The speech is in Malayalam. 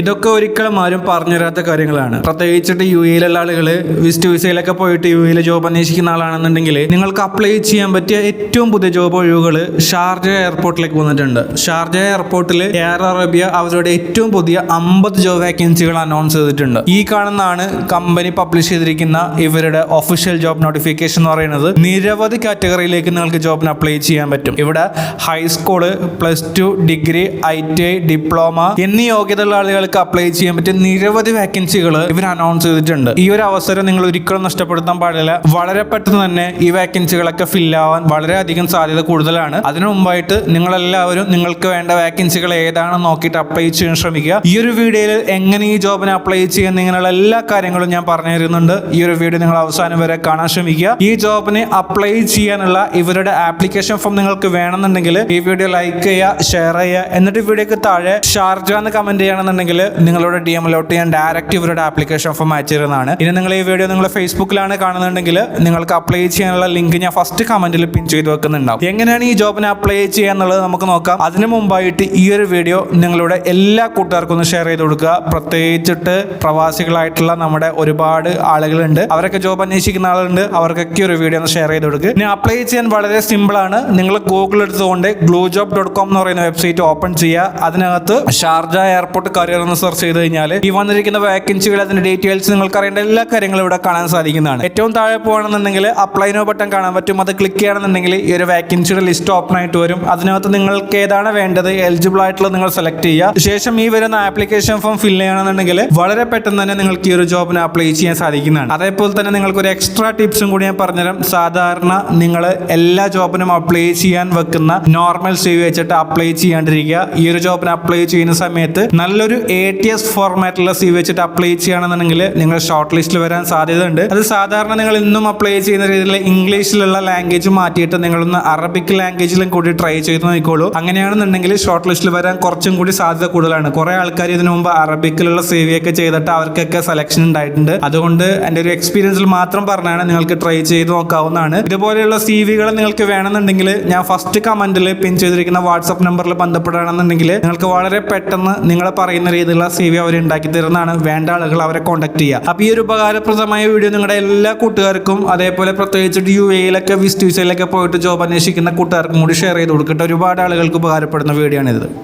ഇതൊക്കെ ഒരിക്കലും ആരും പറഞ്ഞു തരാത്ത കാര്യങ്ങളാണ്. പ്രത്യേകിച്ചിട്ട് യു എയിലുള്ള ആളുകൾ വിസ്റ്റ് വിസയിലൊക്കെ പോയിട്ട് യു എയിലെ ജോബ് അന്വേഷിക്കുന്ന ആളാണെന്നുണ്ടെങ്കിൽ നിങ്ങൾക്ക് അപ്ലൈ ചെയ്യാൻ പറ്റിയ ഏറ്റവും പുതിയ ജോബ് ഒഴിവുകൾ ഷാർജ എയർപോർട്ടിലേക്ക് വന്നിട്ടുണ്ട്. ഷാർജ എയർപോർട്ടിൽ എയർ അറേബ്യ അവരുടെ ഏറ്റവും പുതിയ അമ്പത് ജോബ് വേക്കൻസികൾ അനൗൺസ് ചെയ്തിട്ടുണ്ട്. ഈ കാണുന്നതാണ് കമ്പനി പബ്ലിഷ് ചെയ്തിരിക്കുന്ന ഇവരുടെ ഒഫീഷ്യൽ ജോബ് നോട്ടിഫിക്കേഷൻ എന്ന് പറയുന്നത്. നിരവധി കാറ്റഗറിയിലേക്ക് നിങ്ങൾക്ക് ജോബിന് അപ്ലൈ ചെയ്യാൻ പറ്റും. ഇവിടെ high school plus two degree I T I diploma എന്നീ യോഗ്യതയുള്ള ആളുകൾക്ക് അപ്ലൈ ചെയ്യാൻ പറ്റിയ നിരവധി വേക്കൻസികൾ ഇവർ അനൗൺസ് ചെയ്തിട്ടുണ്ട്. ഈ ഒരു അവസരം നിങ്ങൾ ഒരിക്കലും നഷ്ടപ്പെടുത്താൻ പാടില്ല. വളരെ പെട്ടെന്ന് തന്നെ ഈ വേക്കൻസികളൊക്കെ ഫിൽ ആവാൻ വളരെയധികം സാധ്യത കൂടുതലാണ്. അതിനു മുമ്പായിട്ട് നിങ്ങളെല്ലാവരും നിങ്ങൾക്ക് വേണ്ട വേക്കൻസികൾ ഏതാണെന്ന് നോക്കിയിട്ട് അപ്ലൈ ചെയ്യാൻ ശ്രമിക്കുക. ഈ ഒരു വീഡിയോയിൽ എങ്ങനെ ഈ ജോബിന് അപ്ലൈ ചെയ്യാൻ ഇങ്ങനെയുള്ള എല്ലാ കാര്യങ്ങളും ഞാൻ പറഞ്ഞു തരുന്നുണ്ട്. ഈ ഒരു വീഡിയോ നിങ്ങൾ അവസാനം വരെ കാണാൻ ശ്രമിക്കുക. ഈ ജോബിന് അപ്ലൈ ചെയ്യാനുള്ള ഇവരുടെ ആപ്ലിക്കേഷൻ ഫോം നിങ്ങൾക്ക് വേണമെന്നുണ്ടെങ്കിൽ ഈ വീഡിയോ ലൈക്ക് ചെയ്യുക ഷെയർ ചെയ്യുക. എന്നിട്ട് വീഡിയോക്ക് താഴെ ഷാർജ എന്ന് കമന്റ് ചെയ്യണമെന്നുണ്ടെങ്കിൽ നിങ്ങളുടെ ഡി എമ്മിലോട്ട് ഞാൻ ഡയറക്റ്റ് ഇവരുടെ ആപ്ലിക്കേഷൻ ഫോം അയച്ചു തരുന്നതാണ് ഇനി നിങ്ങൾ ഈ വീഡിയോ നിങ്ങൾ ഫേസ്ബുക്കിലാണ് കാണുന്നുണ്ടെങ്കിൽ നിങ്ങൾക്ക് അപ്ലൈ ചെയ്യാനുള്ള ലിങ്ക് ഞാൻ ഫസ്റ്റ് കമന്റിൽ പിൻ ചെയ്ത് വെക്കുന്നുണ്ടാവും. എങ്ങനെയാണ് ഈ ജോബിന് അപ്ലൈ ചെയ്യുക എന്നുള്ളത് നമുക്ക് നോക്കാം. അതിനു മുമ്പായിട്ട് ഈ ഒരു വീഡിയോ നിങ്ങളുടെ എല്ലാ കൂട്ടുകാർക്കും ഒന്ന് ഷെയർ ചെയ്ത് കൊടുക്കുക. പ്രത്യേകിച്ചിട്ട് പ്രവാസികളായിട്ടുള്ള നമ്മുടെ ഒരുപാട് ആളുകളുണ്ട്. അവരൊക്കെ ജോബ് അന്വേഷിക്കുന്ന ആളുണ്ട് അവർക്കൊക്കെ ഒരു വീഡിയോ ഒന്ന് ഷെയർ ചെയ്ത് കൊടുക്കുക ഇനി അപ്ലൈ ചെയ്യാൻ വളരെ സിമ്പിൾ ആണ്. നിങ്ങൾ ഗൂഗിൾ എടുത്തുകൊണ്ട് ഗ്ലൂ ജോബ് ഡോട്ട് കോം എന്ന് പറയുന്ന വെബ്സൈറ്റ് ഓപ്പൺ ചെയ്യുക. അതിനകത്ത് ഷാർജ എയർപോർട്ട് കരിയർ എന്ന് സെർച്ച് ചെയ്ത് കഴിഞ്ഞാൽ ഈ വന്നിരിക്കുന്ന വേക്കൻസികൾ അതിന്റെ ഡീറ്റെയിൽസ് നിങ്ങൾക്ക് അറിയേണ്ട എല്ലാ കാര്യങ്ങളും ഇവിടെ കാണാൻ സാധിക്കുന്നതാണ്. ഏറ്റവും താഴെ പോകണമെന്നുണ്ടെങ്കിൽ അപ്ലൈ നോ ബട്ടൺ കാണാൻ പറ്റും. അത് ക്ലിക്ക് ചെയ്യണമെന്നുണ്ടെങ്കിൽ ഈ ഒരു വാക്കൻസിയുടെ ലിസ്റ്റ് ഓപ്പൺ ആയിട്ട് വരും. അതിനകത്ത് നിങ്ങൾക്ക് ഏതാണ് വേണ്ടത് എലിജിബിൾ ആയിട്ടുള്ള നിങ്ങൾ സെലക്ട് ചെയ്യുക. ശേഷം ഈ വരുന്ന ആപ്ലിക്കേഷൻ ഫോം ഫിൽ ചെയ്യണമെന്നുണ്ടെങ്കിൽ വളരെ പെട്ടെന്ന് തന്നെ നിങ്ങൾക്ക് ഈ ഒരു ജോബിന് അപ്ലൈ ചെയ്യാൻ സാധിക്കുന്നതാണ്. അതേപോലെ തന്നെ നിങ്ങൾക്ക് ഒരു എക്സ്ട്രാ ടിപ്സും കൂടി ഞാൻ പറഞ്ഞുതരാം. സാധാരണ നിങ്ങൾ എല്ലാ ജോബിനും അപ്ലൈ ചെയ്യാൻ വെക്കുന്ന നോർമൽ സി വെച്ചിട്ട് അപ്ലൈ ചെയ്യാണ്ടിരിക്കുക. ഈ ഒരു ജോബിന് അപ്ലൈ ചെയ്യുന്ന സമയത്ത് നല്ലൊരു എ ടി എസ് ഫോർമാറ്റിലുള്ള സി വെച്ചിട്ട് അപ്ലൈ ചെയ്യുകയാണെന്നുണ്ടെങ്കിൽ നിങ്ങൾ ഷോർട്ട് ലിസ്റ്റിൽ വരാൻ സാധ്യതയുണ്ട്. അത് സാധാരണ നിങ്ങൾ ഇന്നും അപ്ലൈ ചെയ്യുന്ന രീതിയിൽ ഇംഗ്ലീഷിലുള്ള ലാംഗ്വേജ് മാറ്റിയിട്ട് നിങ്ങളൊന്ന് അറബിക് ലാംഗ്വേജിലും കൂടി ട്രൈ ചെയ്ത് നോക്കിക്കോളൂ. അങ്ങനെയാണെന്നുണ്ടെങ്കിൽ ഷോർട്ട് ലിസ്റ്റിൽ വരാൻ കുറച്ചും കൂടി സാധ്യത കൂടുതലാണ്. കുറെ ആൾക്കാർ ഇതിനു മുമ്പ് അറബിക്കിലുള്ള സി വി ഒക്കെ ചെയ്തിട്ട് അവർക്കൊക്കെ സെലക്ഷൻ ഉണ്ടായിട്ടുണ്ട്. അതുകൊണ്ട് എന്റെ ഒരു എക്സ്പീരിയൻസിൽ മാത്രം പറഞ്ഞാണ് നിങ്ങൾക്ക് ട്രൈ ചെയ്ത് നോക്കാവുന്നതാണ്. ഇതുപോലെയുള്ള സി വികൾ നിങ്ങൾക്ക് വേണമെന്നുണ്ടെങ്കിൽ ഞാൻ ഫസ്റ്റ് കമന്റിൽ പിൻ ചെയ്തിരിക്കുന്ന വാട്സപ്പ് നമ്പറിൽ ബന്ധപ്പെടുകയാണെന്നുണ്ടെങ്കിൽ നിങ്ങൾക്ക് വളരെ പെട്ടെന്ന് നിങ്ങൾ പറയുന്ന രീതിയിലുള്ള സി വി അവർ ഉണ്ടാക്കി തരുന്നതാണ്. വേണ്ട ആളുകൾ അവരെ കോൺടാക്ട് ചെയ്യുക. അപ്പോൾ ഈ ഒരു ഉപകാരപ്രദമായ വീഡിയോ നിങ്ങളുടെ എല്ലാ കൂട്ടുകാർക്കും അതേപോലെ പ്രത്യേകിച്ചിട്ട് യു എയിലൊക്കെ വിസ്റ്റ് വിസയിലൊക്കെ പോയിട്ട് ജോബ് അന്വേഷിക്കുന്ന കൂട്ടുകാർക്കും കൂടി ഷെയർ ചെയ്ത് കൊടുക്കട്ടെ. ഒരുപാട് ആളുകൾക്ക് ഉപകാരപ്പെടുന്ന വീഡിയോ ആണിത്.